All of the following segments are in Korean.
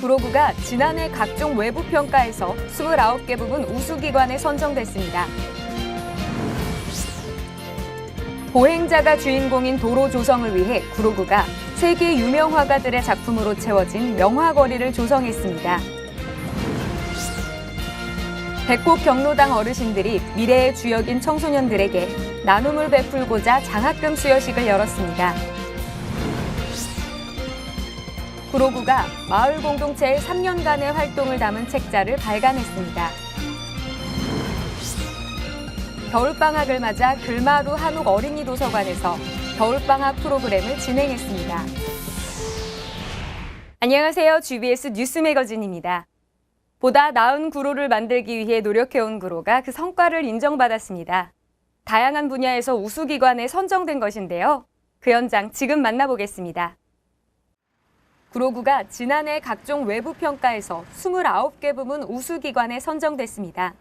구로구가 지난해 각종 외부 평가에서 29개 부분 우수기관에 선정됐습니다. 보행자가 주인공인 도로 조성을 위해 구로구가 세계 유명 화가들의 작품으로 채워진 명화거리를 조성했습니다. 백곡 경로당 어르신들이 미래의 주역인 청소년들에게 나눔을 베풀고자 장학금 수여식을 열었습니다. 구로구가 마을 공동체의 3년간의 활동을 담은 책자를 발간했습니다. 겨울방학을 맞아 글마루 한옥 어린이 도서관에서 겨울방학 프로그램을 진행했습니다. 안녕하세요. GBS 뉴스 매거진입니다. 보다 나은 구로를 만들기 위해 노력해온 구로가 그 성과를 인정받았습니다. 다양한 분야에서 우수기관에 선정된 것인데요. 그 현장 지금 만나보겠습니다. 구로구가 지난해 각종 외부 평가에서 29개 부문 우수기관에 선정됐습니다.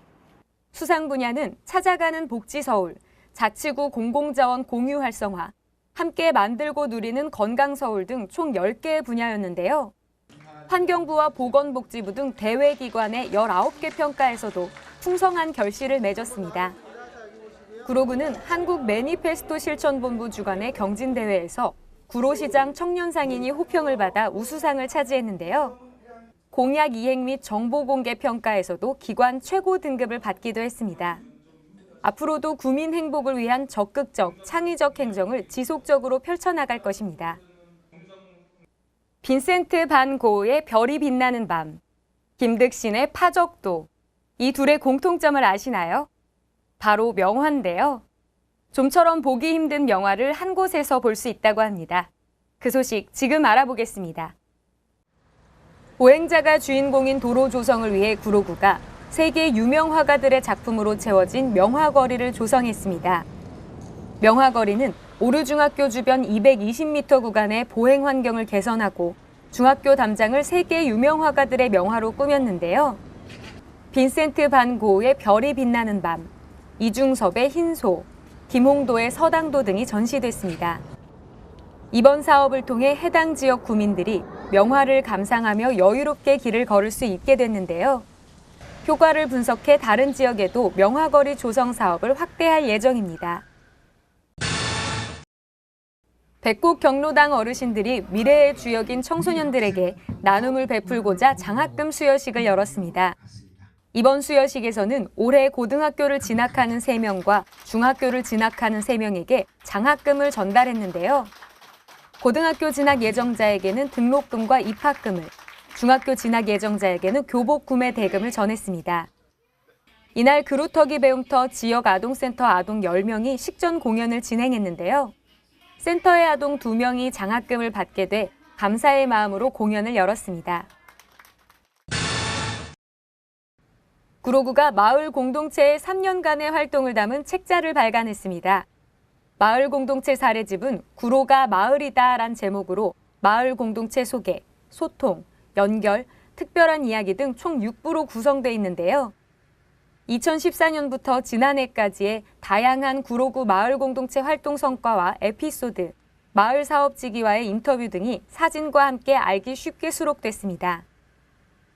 수상 분야는 찾아가는 복지 서울, 자치구 공공자원 공유 활성화, 함께 만들고 누리는 건강 서울 등 총 10개의 분야였는데요. 환경부와 보건복지부 등 대외기관의 19개 평가에서도 풍성한 결실을 맺었습니다. 구로구는 한국 매니페스토 실천본부 주관의 경진대회에서 구로시장 청년상인이 호평을 받아 우수상을 차지했는데요. 공약 이행 및 정보 공개 평가에서도 기관 최고 등급을 받기도 했습니다. 앞으로도 구민 행복을 위한 적극적, 창의적 행정을 지속적으로 펼쳐나갈 것입니다. 빈센트 반 고흐의 별이 빛나는 밤, 김득신의 파적도, 이 둘의 공통점을 아시나요? 바로 명화인데요. 좀처럼 보기 힘든 명화를 한 곳에서 볼 수 있다고 합니다. 그 소식 지금 알아보겠습니다. 보행자가 주인공인 도로 조성을 위해 구로구가 세계 유명 화가들의 작품으로 채워진 명화거리를 조성했습니다. 명화거리는 오르중학교 주변 220m 구간의 보행 환경을 개선하고 중학교 담장을 세계 유명 화가들의 명화로 꾸몄는데요. 빈센트 반 고흐의 별이 빛나는 밤, 이중섭의 흰소, 김홍도의 서당도 등이 전시됐습니다. 이번 사업을 통해 해당 지역 구민들이 명화를 감상하며 여유롭게 길을 걸을 수 있게 됐는데요. 효과를 분석해 다른 지역에도 명화거리 조성 사업을 확대할 예정입니다. 백곡 경로당 어르신들이 미래의 주역인 청소년들에게 나눔을 베풀고자 장학금 수여식을 열었습니다. 이번 수여식에서는 올해 고등학교를 진학하는 3명과 중학교를 진학하는 3명에게 장학금을 전달했는데요. 고등학교 진학 예정자에게는 등록금과 입학금을, 중학교 진학 예정자에게는 교복 구매 대금을 전했습니다. 이날 그루터기 배움터 지역 아동센터 아동 10명이 식전 공연을 진행했는데요. 센터의 아동 2명이 장학금을 받게 돼 감사의 마음으로 공연을 열었습니다. 구로구가 마을 공동체의 3년간의 활동을 담은 책자를 발간했습니다. 마을 공동체 사례집은 구로가 마을이다란 제목으로 마을 공동체 소개, 소통, 연결, 특별한 이야기 등 총 6부로 구성되어 있는데요. 2014년부터 지난해까지의 다양한 구로구 마을 공동체 활동 성과와 에피소드, 마을 사업지기와의 인터뷰 등이 사진과 함께 알기 쉽게 수록됐습니다.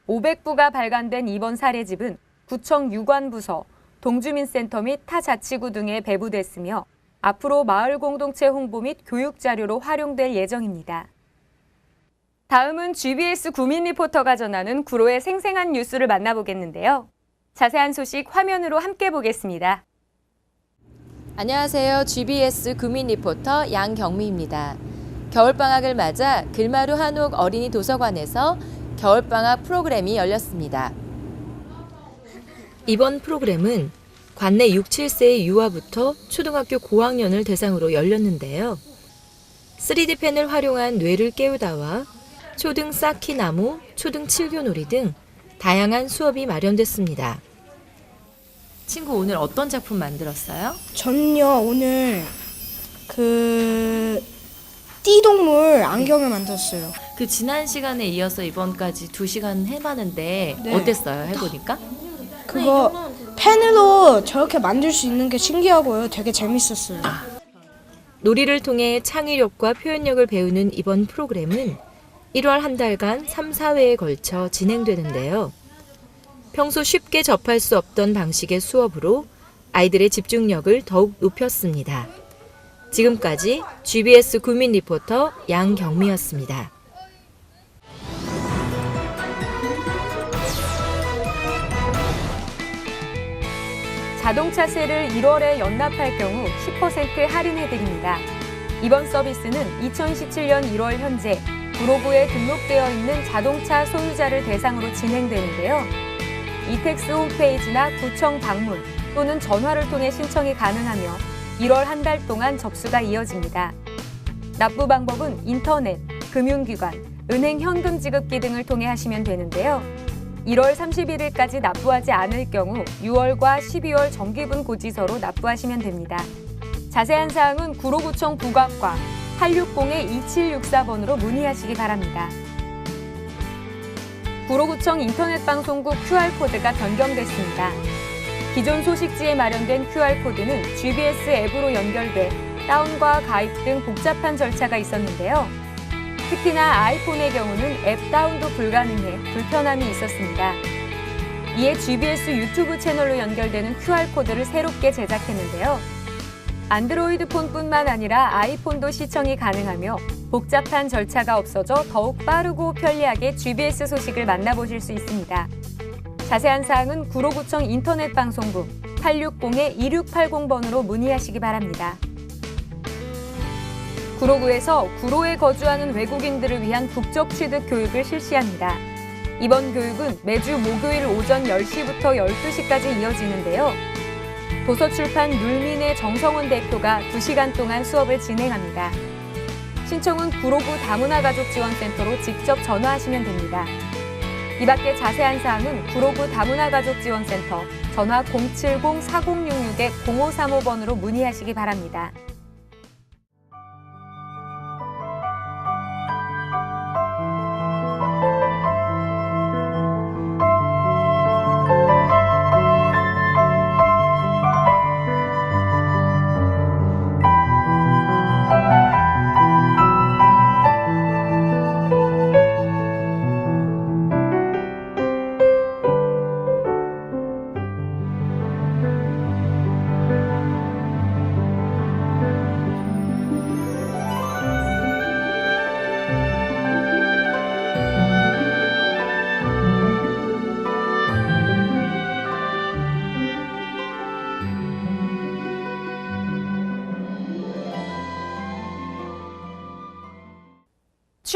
500부가 발간된 이번 사례집은 구청 유관부서, 동주민센터 및 타 자치구 등에 배부됐으며 앞으로 마을 공동체 홍보 및 교육 자료로 활용될 예정입니다. 다음은 GBS 구민 리포터가 전하는 구로의 생생한 뉴스를 만나보겠는데요. 자세한 소식 화면으로 함께 보겠습니다. 안녕하세요. GBS 구민 리포터 양경미입니다. 겨울방학을 맞아 글마루 한옥 어린이 도서관에서 겨울방학 프로그램이 열렸습니다. 이번 프로그램은 관내 6, 7세의 유아부터 초등학교 고학년을 대상으로 열렸는데요. 3D펜을 활용한 뇌를 깨우다와 초등 쌓기 나무, 초등 칠교놀이 등 다양한 수업이 마련됐습니다. 친구 오늘 어떤 작품 만들었어요? 저는요 오늘 그 띠동물 안경을 만들었어요. 그 지난 시간에 이어서 이번까지 두 시간 해봤는데 네. 어땠어요? 해보니까? 그거 펜으로 저렇게 만들 수 있는 게 신기하고요. 되게 재밌었어요. 놀이를 통해 창의력과 표현력을 배우는 이번 프로그램은 1월 한 달간 3, 4회에 걸쳐 진행되는데요. 평소 쉽게 접할 수 없던 방식의 수업으로 아이들의 집중력을 더욱 높였습니다. 지금까지 GBS 구민 리포터 양경미였습니다. 자동차세를 1월에 연납할 경우 10% 할인해드립니다. 이번 서비스는 2017년 1월 현재 구로구에 등록되어 있는 자동차 소유자를 대상으로 진행되는데요. 이텍스 홈페이지나 구청 방문 또는 전화를 통해 신청이 가능하며 1월 한 달 동안 접수가 이어집니다. 납부 방법은 인터넷, 금융기관, 은행 현금 지급기 등을 통해 하시면 되는데요. 1월 31일까지 납부하지 않을 경우 6월과 12월 정기분 고지서로 납부하시면 됩니다. 자세한 사항은 구로구청 부각과 860-2764번으로 문의하시기 바랍니다. 구로구청 인터넷방송국 QR코드가 변경됐습니다. 기존 소식지에 마련된 QR코드는 GBS 앱으로 연결돼 다운과 가입 등 복잡한 절차가 있었는데요. 특히나 아이폰의 경우는 앱 다운도 불가능해 불편함이 있었습니다. 이에 GBS 유튜브 채널로 연결되는 QR코드를 새롭게 제작했는데요. 안드로이드 폰뿐만 아니라 아이폰도 시청이 가능하며 복잡한 절차가 없어져 더욱 빠르고 편리하게 GBS 소식을 만나보실 수 있습니다. 자세한 사항은 구로구청 인터넷방송국 860-2680번으로 문의하시기 바랍니다. 구로구에서 구로에 거주하는 외국인들을 위한 국적 취득 교육을 실시합니다. 이번 교육은 매주 목요일 오전 10시부터 12시까지 이어지는데요. 도서출판 눌민의 정성원 대표가 2시간 동안 수업을 진행합니다. 신청은 구로구 다문화가족지원센터로 직접 전화하시면 됩니다. 이 밖에 자세한 사항은 구로구 다문화가족지원센터 전화 070-4066-0535번으로 문의하시기 바랍니다.